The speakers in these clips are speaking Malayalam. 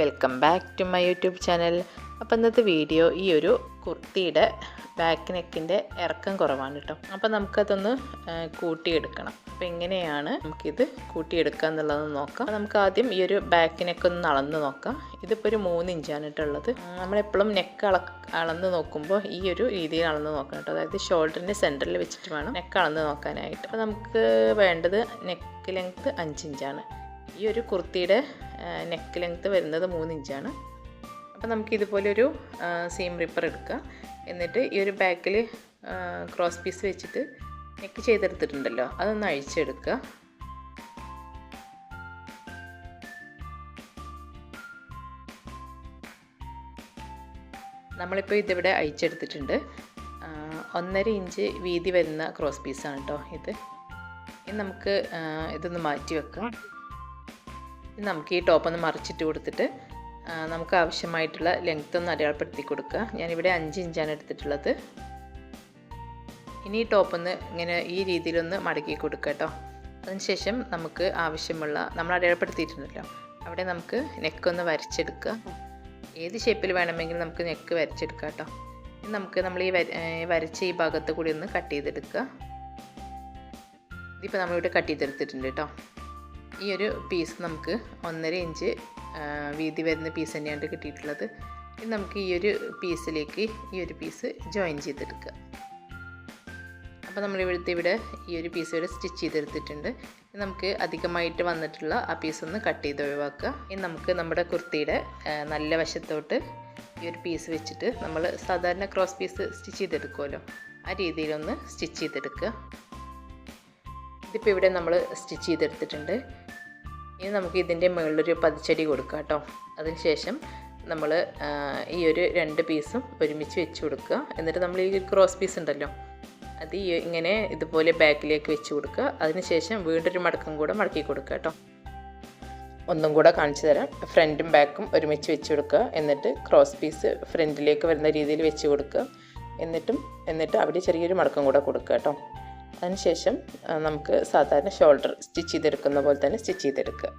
Welcome back to my YouTube channel അപ്പോൾ ഇന്നത്തെ വീഡിയോ ഈ ഒരു കുർത്തിയുടെ ബാക്ക് നെക്കിന്റെ ഇറക്കം കുറവാണ് കേട്ടോ അപ്പോൾ നമുക്കതൊന്ന് കൂട്ടിയെടുക്കണം. അപ്പോൾ എങ്ങനെയാണ് നമുക്കിത് കൂട്ടിയെടുക്കുക എന്നുള്ളത് നോക്കാം. നമുക്ക് ആദ്യം ഈ ഒരു ബാക്ക് നെക്ക് ഒന്ന് അളന്ന് നോക്കാം. ഇതിപ്പോൾ ഒരു മൂന്ന് ഇഞ്ചാണ് കേട്ടുള്ളത് നമ്മളെപ്പോഴും നെക്ക് അള അളന്ന് നോക്കുമ്പോൾ ഈ ഒരു രീതിയിൽ അളന്ന് നോക്കണം കേട്ടോ അതായത് ഷോൾഡറിന്റെ സെന്ററിൽ വെച്ചിട്ട് വേണം നെക്ക് അളന്ന് നോക്കാനായിട്ട്. അപ്പോൾ നമുക്ക് വേണ്ടത് നെക്ക് ലെങ്ത്ത് അഞ്ച് ഇഞ്ചാണ് ഈ ഒരു കുർത്തിയുടെ നെക്ക് ലെങ്ത്ത് വരുന്നത് മൂന്ന് ഇഞ്ചാണ്. അപ്പോൾ നമുക്ക് ഇതുപോലൊരു സീം റിപ്പർ എടുക്കുക എന്നിട്ട് ഈ ഒരു ബാക്കിൽ ക്രോസ് പീസ് വെച്ചിട്ട് നെക്ക് ചെയ്തെടുത്തിട്ടുണ്ടല്ലോ അതൊന്ന് അഴിച്ചെടുക്കുക. നമ്മളിപ്പോൾ ഇതിവിടെ അഴിച്ചെടുത്തിട്ടുണ്ട്. ഒന്നര ഇഞ്ച് വീതി വരുന്ന ക്രോസ് പീസാണ് കേട്ടോ ഇത്. ഇനി നമുക്ക് ഇതൊന്ന് മാറ്റി വെക്കാം. നമുക്ക് ഈ ടോപ്പ് ഒന്ന് മറിച്ചിട്ട് കൊടുത്തിട്ട് നമുക്ക് ആവശ്യമായിട്ടുള്ള ലെങ്ത് ഒന്ന് അടയാളപ്പെടുത്തി കൊടുക്കുക. ഞാനിവിടെ അഞ്ച് ഇഞ്ചാണ് എടുത്തിട്ടുള്ളത്. ഇനി ഈ ടോപ്പ് ഒന്ന് ഇങ്ങനെ ഈ രീതിയിലൊന്ന് മടക്കി കൊടുക്കുക കേട്ടോ. അതിനുശേഷം നമുക്ക് ആവശ്യമുള്ള നമ്മൾ അടയാളപ്പെടുത്തിയിട്ടുണ്ടല്ലോ അവിടെ നമുക്ക് നെക്കൊന്ന് വരച്ചെടുക്കുക. ഏത് ഷേപ്പിൽ വേണമെങ്കിലും നമുക്ക് നെക്ക് വരച്ചെടുക്കാം കേട്ടോ. ഇനി നമുക്ക് നമ്മൾ ഈ വരച്ച ഈ ഭാഗത്ത് കൂടി ഒന്ന് കട്ട് ചെയ്തെടുക്കുക. ഇതിപ്പോൾ നമ്മളിവിടെ കട്ട് ചെയ്തെടുത്തിട്ടുണ്ട് കേട്ടോ. ഈ ഒരു പീസ് നമുക്ക് ഒന്നര ഇഞ്ച് വീതി വരുന്ന പീസ് തന്നെയാണ് കിട്ടിയിട്ടുള്ളത്. ഇനി നമുക്ക് ഈ ഒരു പീസിലേക്ക് ഈ ഒരു പീസ് ജോയിൻ ചെയ്തെടുക്കുക. അപ്പോൾ നമ്മൾ ഇവിടുത്തെ ഇവിടെ ഈ ഒരു പീസ് ഇവിടെ സ്റ്റിച്ച് ചെയ്തെടുത്തിട്ടുണ്ട്. നമുക്ക് അധികമായിട്ട് വന്നിട്ടുള്ള ആ പീസ് ഒന്ന് കട്ട് ചെയ്ത് ഒഴിവാക്കുക. ഇനി നമുക്ക് നമ്മുടെ കുർത്തിയുടെ നല്ല വശത്തോട്ട് ഈ ഒരു പീസ് വെച്ചിട്ട് നമ്മൾ സാധാരണ ക്രോസ് പീസ് സ്റ്റിച്ച് ചെയ്തെടുക്കുമല്ലോ. ആ രീതിയിലൊന്ന് സ്റ്റിച്ച് ചെയ്തെടുക്കുക. ഇതിപ്പോൾ ഇവിടെ നമ്മൾ സ്റ്റിച്ച് ചെയ്തെടുത്തിട്ടുണ്ട്. ഇനി നമുക്ക് ഇതിന്റെ മുകളിലൊരു പതിച്ചടി കൊടുക്കാം കേട്ടോ. അതിനുശേഷം നമ്മൾ ഈ ഒരു രണ്ട് പീസും ഒരുമിച്ച് വെച്ച് കൊടുക്കുക. എന്നിട്ട് നമ്മൾ ഈ ക്രോസ് പീസ് ഉണ്ടല്ലോ അത് ഈ ഇങ്ങനെ ഇതുപോലെ ബാക്കിലേക്ക് വെച്ച് കൊടുക്കുക. അതിനുശേഷം വീണ്ടൊരു മടക്കം കൂടെ മടക്കി കൊടുക്കുക കേട്ടോ. ഒന്നും കൂടെ കാണിച്ചു തരാം. ഫ്രണ്ടും ബാക്കും ഒരുമിച്ച് വെച്ച് കൊടുക്കുക. എന്നിട്ട് ക്രോസ് പീസ് ഫ്രണ്ടിലേക്ക് വരുന്ന രീതിയിൽ വെച്ച് കൊടുക്കുക. എന്നിട്ടും എന്നിട്ട് അവിടെ ചെറിയൊരു മടക്കം കൂടെ കൊടുക്കുക കേട്ടോ. അതിനുശേഷം നമുക്ക് സാധാരണ ഷോൾഡർ സ്റ്റിച്ച് ചെയ്തെടുക്കുന്ന പോലെ തന്നെ സ്റ്റിച്ച് ചെയ്തെടുക്കുക.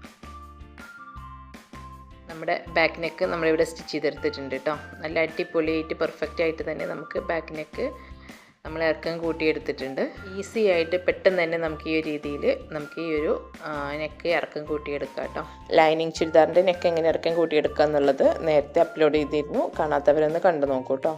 നമ്മുടെ ബാക്ക് നെക്ക് നമ്മളിവിടെ സ്റ്റിച്ച് ചെയ്തെടുത്തിട്ടുണ്ട് കേട്ടോ. നല്ല അടിപൊളിയായിട്ട് പെർഫെക്റ്റ് ആയിട്ട് തന്നെ നമുക്ക് ബാക്ക് നെക്ക് നമ്മൾ ഇറക്കം കൂട്ടിയെടുത്തിട്ടുണ്ട്. ഈസി ആയിട്ട് പെട്ടെന്ന് തന്നെ നമുക്ക് ഈ ഒരു രീതിയിൽ നമുക്ക് ഈ ഒരു നെക്ക് ഇറക്കം കൂട്ടിയെടുക്കാം കേട്ടോ. ലൈനിങ് ചുരിദാറിന്റെ നെക്ക് എങ്ങനെ ഇറക്കം കൂട്ടിയെടുക്കുക എന്നുള്ളത് നേരത്തെ അപ്ലോഡ് ചെയ്തിരുന്നു. കാണാത്തവരൊന്ന് കണ്ടു നോക്കൂ കേട്ടോ.